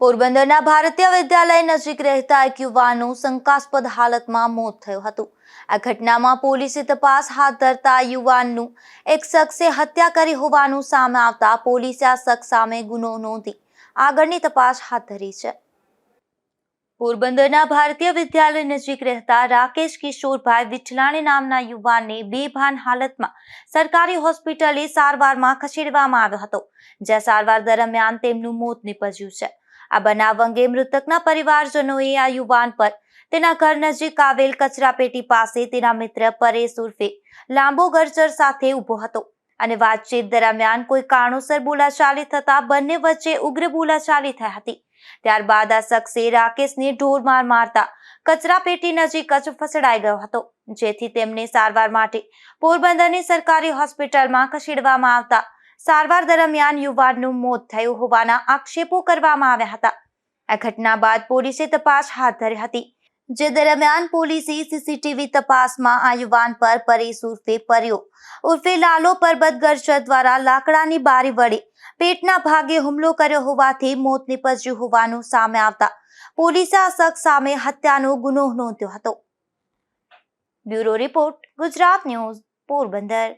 પોરબંદરના ભારતીય વિદ્યાલય નજીક રહેતા એક યુવાનનું શંકાસ્પદ હાલતમાં મોત થયું હતું. આ ઘટનામાં પોલીસે તપાસ હાથ ધરતા યુવાનનું એક શખ્સે હત્યા કરી હોવાનું સામે આવતા પોલીસે આ શખ્સ સામે ગુનો નોંધી આગળની તપાસ હાથ ધરી છે. પોરબંદરના ભારતીય વિદ્યાલય નજીક રહેતા રાકેશ કિશોરભાઈ વિઠલાણી નામના યુવાનને બેભાન હાલતમાં સરકારી હોસ્પિટલે સારવારમાં ખસેડવામાં આવ્યો હતો, જ્યાં સારવાર દરમિયાન તેમનું મોત નીપજ્યું છે. આ બનાવ અંગે મૃતકના પરિવારજનોએ આ યુવાન પર તેના ઘર નજીક આવેલ કચરાપેટી પાસે તેના મિત્ર પરેશ ઉર્ફે લાંબો ગરચર સાથે ઊભો હતો અને વાતચીત દરમિયાન કોઈ કારણોસર બોલાચાલી થતા બંને વચ્ચે ઉગ્ર બોલાચાલી થઈ હતી. ત્યારબાદ આ શખ્સે રાકેશને ઢોર માર મારતા કચરાપેટી નજીક જ ફસડાઈ ગયો હતો, જેથી તેમને સારવાર માટે પોરબંદરની સરકારી હોસ્પિટલમાં ખસેડવામાં આવતા સારવાર દરમિયાન યુવાનનું મોત થયું હોવાના આક્ષેપો કરવામાં આવ્યા હતા. આ ઘટના બાદ પોલીસે તપાસ હાથ ધરી હતી. જે દરમિયાન પોલીસે સીસીટીવી તપાસમાં આ યુવાન પર પરેશ ઉર્ફે પર્યો ઉર્ફે લાલો પરબત ગર્જર દ્વારા લાકડાની બારી વડે પેટના ભાગે હુમલો કર્યો હોવાથી મોત નીપજ્યું હોવાનું સામે આવતા પોલીસે આ શખ્સ સામે હત્યાનો ગુનો નોંધ્યો હતો. Bureau report, Gujarat news, Porbandar.